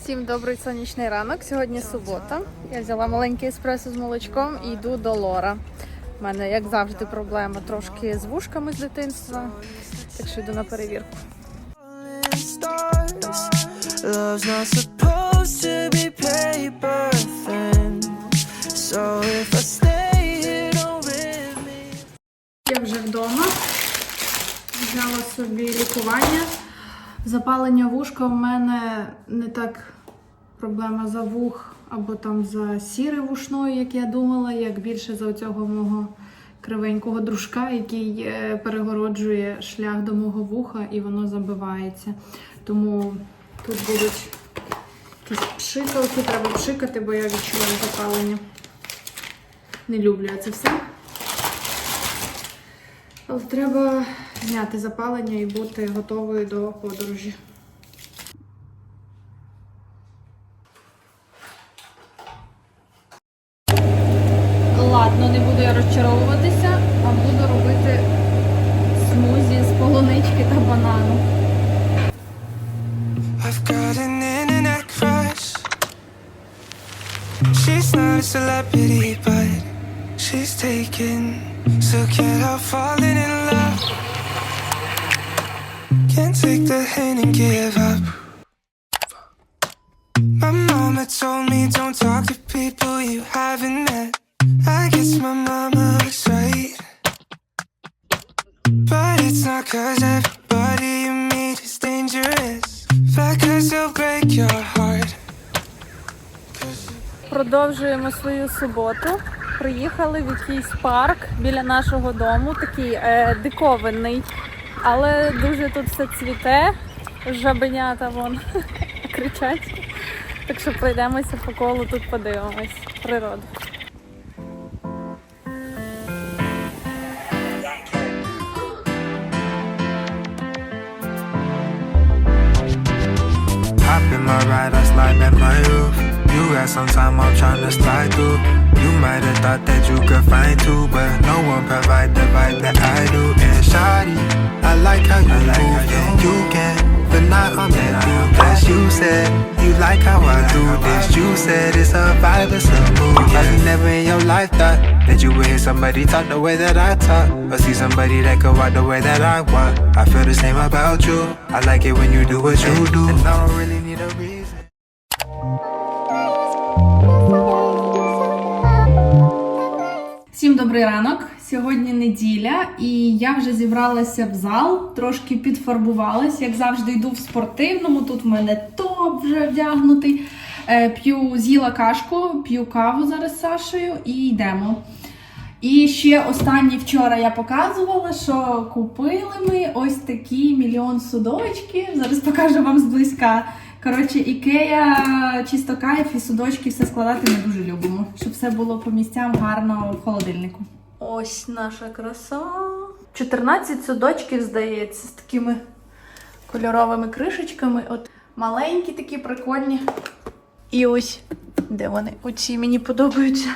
Всім добрий сонячний ранок. Сьогодні субота. Я взяла маленький еспресо з молочком і йду до Лора. У мене, як завжди, проблема трошки з вушками з дитинства, так що йду на перевірку. Я вже вдома. Взяла собі лікування. Запалення вушка в мене не так проблема за вух або там за сіре вушною, як я думала, як більше за оцього мого кривенького дружка, який е, перегороджує шлях до мого вуха і воно забивається. Тому тут будуть якісь пшикалки, треба пшикати, бо я відчуваю запалення. Не люблю я це все. Але треба зняти запалення і бути готовою до подорожі. Ладно, не буду я розчаровуватися, а буду робити смузі з полунички та банану. I've got an internet crush. She's not a celebrity, but she's taken. So can't help falling in love. Can't take the hint and give up. My mama told me don't talk to people you haven't met. I guess my mama was right. But it's not cause everybody you meet is dangerous. Fact cause break your heart. Продовжуємо свою суботу. Приїхали в якийсь парк біля нашого дому, такий е, диковинний, але дуже тут все цвіте, жабенята вон кричать. Так що пройдемося по колу, тут подивимось природу. My ride, I slide at my roof. You got some time, I'm tryna slide through. You might have thought that you could find two, but no one provide the vibe that I like how you like and you can, but not on that. Plus you said you like how I do this. You said it's a vibe, it's a mood. Like you never in your life thought that you would hear somebody talk the way that I talk, or see somebody that could walk the way that I walk. I feel the same about you. I like it when you do what you do, and I don't really need a reason. Добрий ранок. Сьогодні неділя, і я вже зібралася в зал, трошки підфарбувалась. Як завжди, йду в спортивному. Тут в мене топ вже вдягнутий. Е, П'ю, з'їла кашку, п'ю каву зараз з Сашею і йдемо. І ще останнє вчора я показувала, що купили ми ось такі мільйон судочки. Зараз покажу вам зблизька. Коротше, ікея, чисто кайф і судочки все складати ми дуже любимо, щоб все було по місцям гарно в холодильнику. Ось наша краса. 14 судочків, здається, з такими кольоровими кришечками. От маленькі такі прикольні. І ось, де вони? Оці мені подобаються.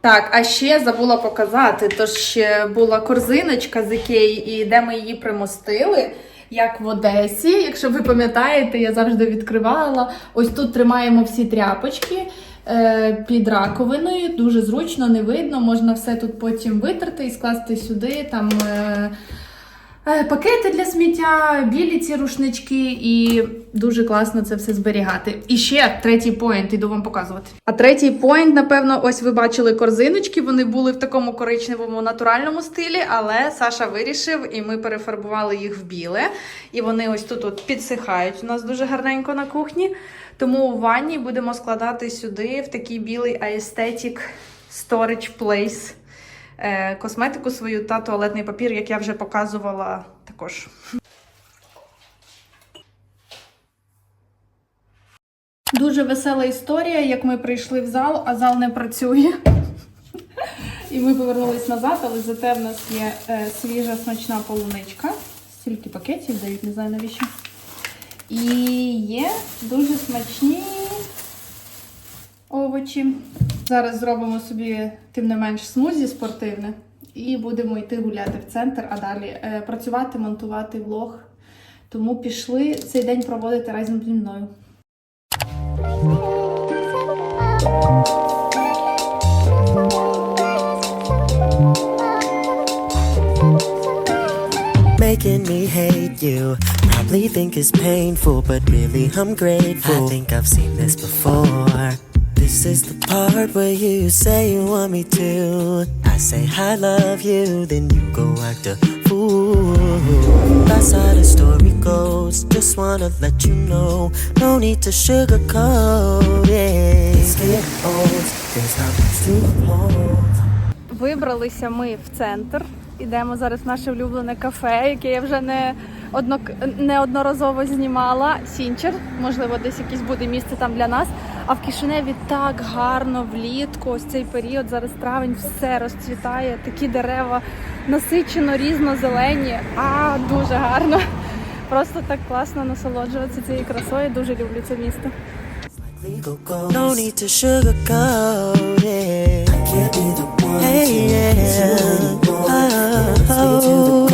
Так, а ще забула показати, то ще була корзиночка з Ікеї, і де ми її примостили, як в Одесі. Якщо ви пам'ятаєте, я завжди відкривала. Ось тут тримаємо всі тряпочки під раковиною. Дуже зручно, не видно. Можна все тут потім витерти і скласти сюди. Там е, е, пакети для сміття, білі ці рушнички, і дуже класно це все зберігати. І ще третій поінт, іду вам показувати. А третій поінт, напевно, ось ви бачили корзиночки. Вони були в такому коричневому натуральному стилі, але Саша вирішив, і ми перефарбували їх в біле. І вони ось тут підсихають. У нас дуже гарненько на кухні. Тому у ванні будемо складати сюди в такий білий aesthetic storage place е, косметику свою та туалетний папір, як я вже показувала також. Дуже весела історія, як ми прийшли в зал, а зал не працює. І ми повернулись назад, але зате в нас є е, свіжа смачна полуничка. Стільки пакетів дають, не знаю навіщо. І є дуже смачні овочі. Зараз зробимо собі, тим не менш, смузі спортивне. І будемо йти гуляти в центр, а далі е, працювати, монтувати влог. Тому пішли цей день проводити разом зі мною. making me hate you. Probably think it's painful, but really I'm grateful. I think I've seen this before. This is the part where you say you want me to. I say I love you, then you go act a fool. That's how the story goes. Just wanna let you know. No need to sugarcoat it. Let's get old. There's not much to hold. Вибралися ми в центр. Ідемо зараз в наше улюблене кафе, яке я вже не одно, неодноразово знімала. Сінчер, можливо, десь якесь буде місце там для нас. А в Кишиневі так гарно влітку. Ось цей період, зараз травень, все розцвітає. Такі дерева насичено, різно-зелені. А дуже гарно. Просто так класно насолоджуватися цією красою. Дуже люблю це місто. No need to sugarcoat it. I can't be the one hey, yeah. Oh, oh. What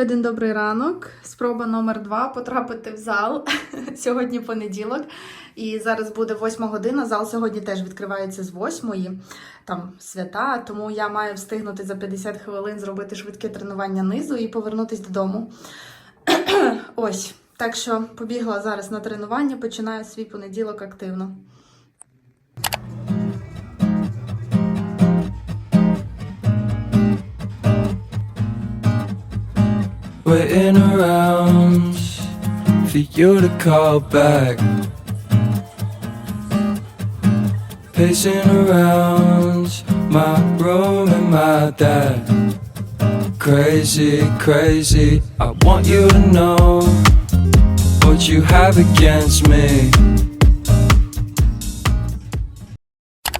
Ще один добрий ранок. Спроба номер два потрапити в зал. Сьогодні понеділок. І зараз буде восьма година. Зал сьогодні теж відкривається з восьмої. Там свята, тому я маю встигнути за 50 хвилин зробити швидке тренування низу і повернутися додому. Ось. Так що побігла зараз на тренування, починаю свій понеділок активно. Waiting around for you to call back. Pacing around my room and my dad. Crazy, crazy. I want you to know what you have against me.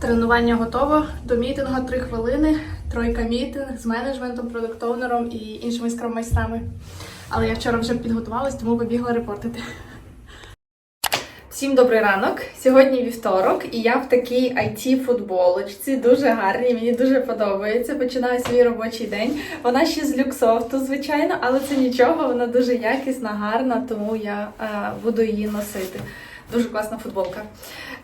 Тренування готово. До мітингу 3 хвилини. Тройка мітинг з менеджментом, продуктовнером і іншими скрам-майстрами. Але я вчора вже підготувалась, тому побігла репортити. Всім добрий ранок. Сьогодні вівторок, і я в такій it футболочці дуже гарній. Мені дуже подобається. Починаю свій робочий день. Вона ще з люксофту, звичайно, але це нічого. Вона дуже якісна, гарна, тому я е, буду її носити. Дуже класна футболка.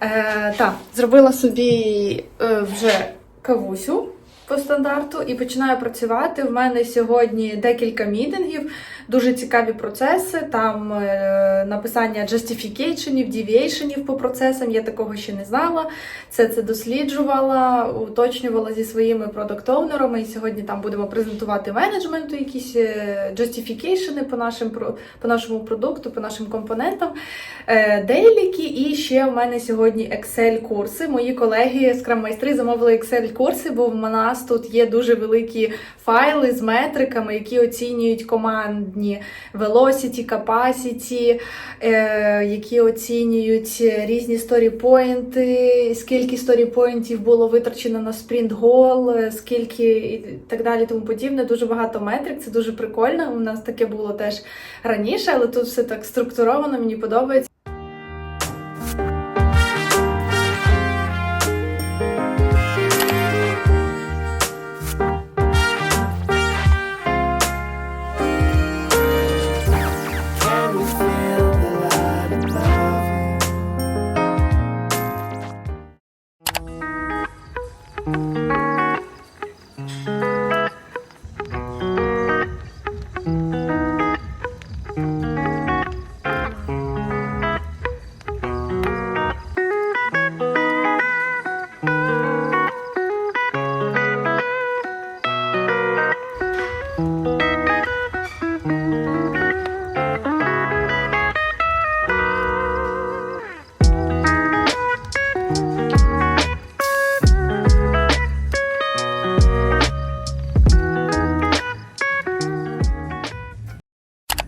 Е, так, зробила собі е, вже кавусю по стандарту і починаю працювати. В мене сьогодні декілька мітингів, дуже цікаві процеси. Там е, написання justificationів, deviationів по процесам. Я такого ще не знала. Це це досліджувала, уточнювала зі своїми продуктовнерами. І сьогодні там будемо презентувати менеджменту якісь е, justification по нашим по нашому продукту, по нашим компонентам. Е, Дейліки, і ще в мене сьогодні Excel-курси. Мої колеги скрам-майстри замовили Excel-курси, бо в нас тут є дуже великі файли з метриками, які оцінюють командні velocity, capacity, е, які оцінюють різні сторіпоінти, скільки сторіпоінтів було витрачено на спринт гол, скільки і так далі, тому подібне. Дуже багато метрик, це дуже прикольно. У нас таке було теж раніше, але тут все так структуровано, мені подобається.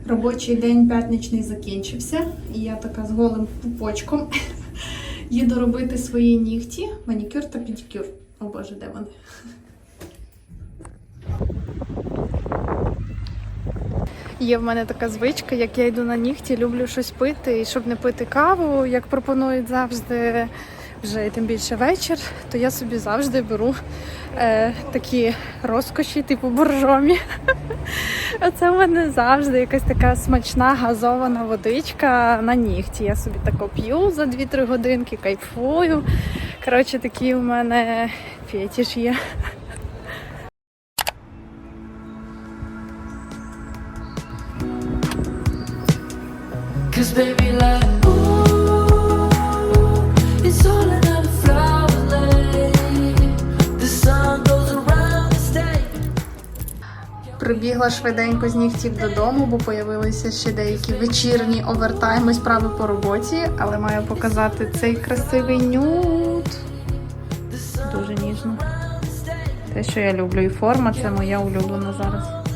Робочий день п'ятничний закінчився, і я така з голим пупочком їду робити свої нігті, манікюр та педикюр. О боже, де вони? Є в мене така звичка, як я йду на нігті, люблю щось пити, і щоб не пити каву, як пропонують завжди, вже і тим більше вечір, то я собі завжди беру е, такі розкоші, типу боржомі. Оце в мене завжди якась така смачна газована водичка на нігті. Я собі тако п'ю за 2-3 годинки, кайфую. Коротше, такий у мене фетіш є. Cause baby like Прибігла швиденько з нігтів додому, бо появилися ще деякі вечірні овертайми справи по роботі, але маю показати цей красивий нюд. Дуже ніжно. Те, що я люблю, і форма це моя улюблена зараз.